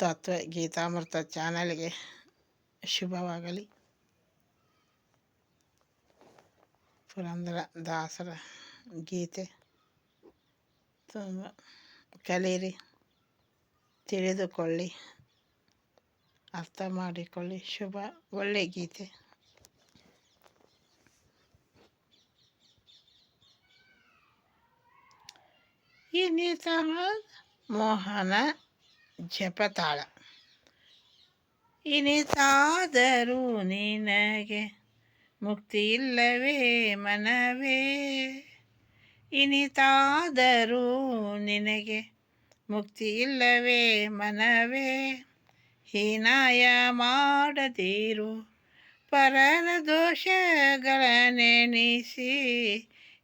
ತತ್ವ ಗೀತಾಮೃತ ಚಾನಲ್ಗೆ ಶುಭವಾಗಲಿ. ಪುರಂದರ ದಾಸರ ಗೀತೆ ತುಂಬ ಕಲೀರಿ ತಿಳಿದುಕೊಳ್ಳಿ, ಅರ್ಥ ಮಾಡಿಕೊಳ್ಳಿ. ಶುಭ, ಒಳ್ಳೆ ಗೀತೆ. ಇನ್ನಿತ ಮೋಹನ ಜಪತಾಳ. ಇನಿತಾದರೂ ನಿನಗೆ ಮುಕ್ತಿ ಇಲ್ಲವೇ ಮನವೇ? ಇನಿತಾದರೂ ನಿನಗೆ ಮುಕ್ತಿ ಇಲ್ಲವೇ ಮನವೇ? ಹೀನಾಯ ಮಾಡದಿರು ಪರರ ದೋಷಗಳ ನೆನೆಸಿ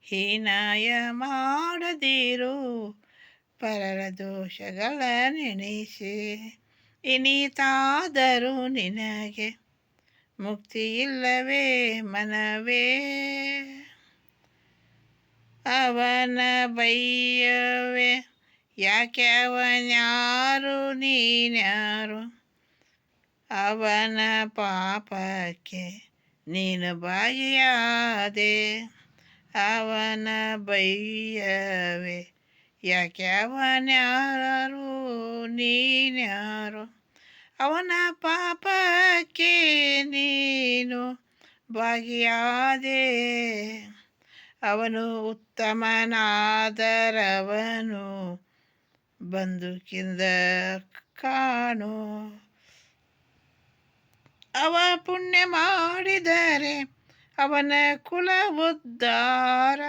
ಹೀನಾಯ ಮಾಡದಿರು ಪರರ ದೋಷಗಳ ನೆನೆಸಿ ಇನಿತಾದರೂ ನಿನಗೆ ಮುಕ್ತಿ ಇಲ್ಲವೇ ಮನವೇ ಅವನ ಬೈಯವೇ ಯಾಕೆ ಅವನ್ಯಾರು ನೀನ್ಯಾರು ಅವನ ಪಾಪಕ್ಕೆ ನೀನು ಬಾಯಿಯಾದೆ ಅವನ ಬೈಯವೇ ಯಾಕೆ ಅವನ್ಯಾರು ನೀನ್ಯಾರು? ಅವನ ಪಾಪಕ್ಕೆ ನೀನು ಭಾಗಿಯಾದೆ. ಅವನು ಉತ್ತಮನಾದರವನು, ಬಂದುಕಿಂದ ಕಾಣು. ಅವ ಪುಣ್ಯ ಮಾಡಿದರೆ ಅವನ ಕುಲ ಉದ್ಧಾರ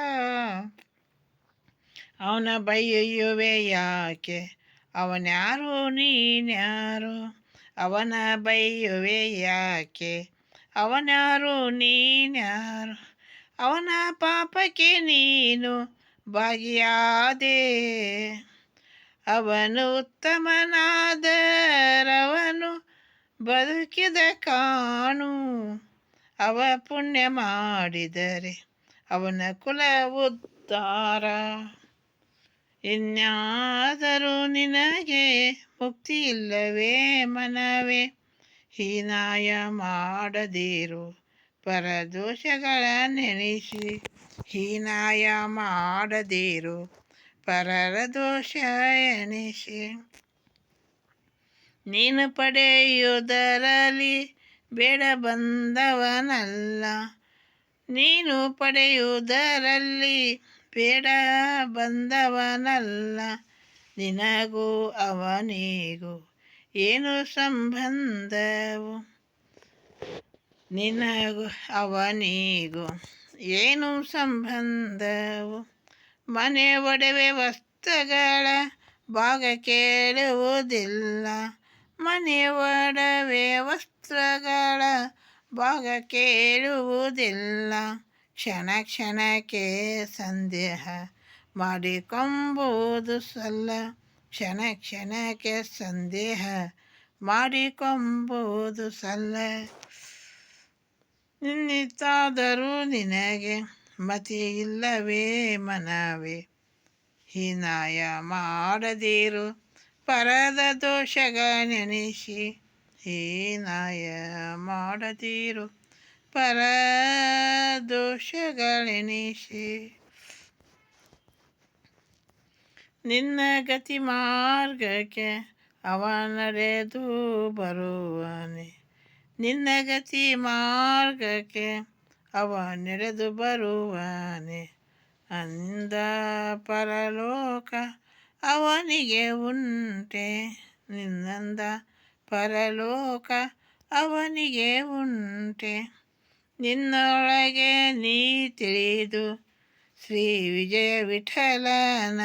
ಅವನ ಬೈಯುವೆ ಯಾಕೆ? ಅವನ್ಯಾರು ನೀನ್ಯಾರು? ಅವನ ಬೈಯುವೆ ಯಾಕೆ? ಅವನ್ಯಾರು ನೀನ್ಯಾರು? ಅವನ ಪಾಪಕ್ಕೆ ನೀನು ಭಾಗಿಯಾದೆ. ಅವನು ಉತ್ತಮನಾದರವನು, ಬದುಕಿದ ಕಾಣು. ಅವ ಪುಣ್ಯ ಮಾಡಿದರೆ ಅವನ ಕುಲ ಉದ್ಧಾರ. ಇನ್ಯಾದರೂ ನಿನಗೆ ಮುಕ್ತಿ ಇಲ್ಲವೇ ಮನವೇ? ಹೀನಾಯ ಮಾಡದಿರು ಪರದೋಷಗಳ ನೆನೆಸಿ ಹೀನಾಯ ಮಾಡದಿರು ಪರರ ದೋಷ ಎಣಿಸಿ ನೀನು ಪಡೆಯುವುದರಲ್ಲಿ ಬೇಡ ಬಂದವನಲ್ಲ, ನೀನು ಪಡೆಯುವುದರಲ್ಲಿ ಬೇಡ ಬಂದವನಲ್ಲ, ನಿನಗೂ ಅವನಿಗೂ ಏನು ಸಂಬಂಧವು? ನಿನಗೂ ಅವನಿಗೂ ಏನು ಸಂಬಂಧವು? ಮನೆ ಒಡವೆ ವಸ್ತುಗಳ ಭಾಗ ಕೇಳುವುದಿಲ್ಲ, ಮನೆ ಒಡವೆ ವಸ್ತ್ರಗಳ ಭಾಗ ಕೇಳುವುದಿಲ್ಲ. ಕ್ಷಣ ಕ್ಷಣಕ್ಕೆ ಸಂದೇಹ ಮಾಡಿಕೊಂಬುದು ಸಲ್ಲ. ಕ್ಷಣ ಕ್ಷಣಕ್ಕೆ ಸಂದೇಹ ಮಾಡಿಕೊಂಬುದು ಸಲ್ಲ. ನಿನ್ನಿತ್ತಾದರೂ ನಿನಗೆ ಮತಿ ಇಲ್ಲವೇ ಮನವೇ. ಹೀನಾಯ ಮಾಡದಿರು ಪರದ ದೋಷಗ ನೆನೆಸಿ. ಹೀನಾಯ ಮಾಡದಿರು ಪರ ದೋಷಗಳೆನಿಸಿ ನಿನ್ನ ಗತಿ ಮಾರ್ಗಕ್ಕೆ ಅವ ನಡೆದು ಬರುವನೆ ನಿನ್ನ ಗತಿ ಮಾರ್ಗಕ್ಕೆ ಅವ ನಡೆದು ಬರುವನೆ ಅಂದ ಪರಲೋಕ ಅವನಿಗೆ ಉಂಟೆ ನಿನ್ನಂದ ಪರಲೋಕ ಅವನಿಗೆ ಉಂಟೆ ನಿನ್ನೊಳಗೆ ನೀ ತಿಳಿದು ಶ್ರೀ ವಿಜಯ ವಿಠಲನ.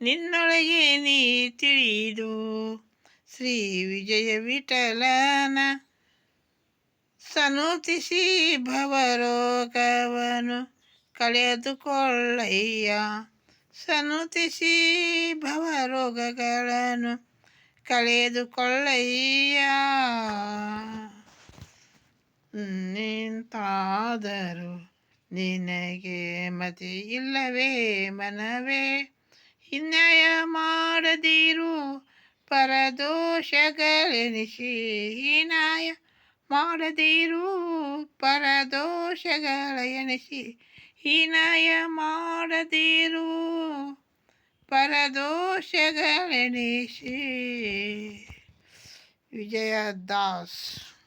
ನಿನ್ನೊಳಗೆ ನೀ ತಿಳಿದು ಶ್ರೀ ವಿಜಯ ವಿಠಲನ. ಸನುತಿಸಿ ಭವರೋಗವನು ಕಳೆದುಕೊಳ್ಳಯ್ಯ. ಸನುತಿಸಿ ಭವರೋಗಗಳನ್ನು ಕಳೆದುಕೊಳ್ಳಯ್ಯ. ನಿಂತಾದರೂ ನಿನಗೆ ಮತಿ ಇಲ್ಲವೇ ಮನವೇ? ಹಿನ್ಯಾಯ ಮಾಡದಿರು ಪರದೋಷಗಳೆನಿಸಿ, ಹೀನಾಯ ಮಾಡದಿರು ಪರದೋಷಗಳ ಎನಿಸಿ ಹೀನಾಯ ಮಾಡದಿರು ಪರದೋಷಗಳೆನಿಸಿ. ವಿಜಯ ದಾಸ್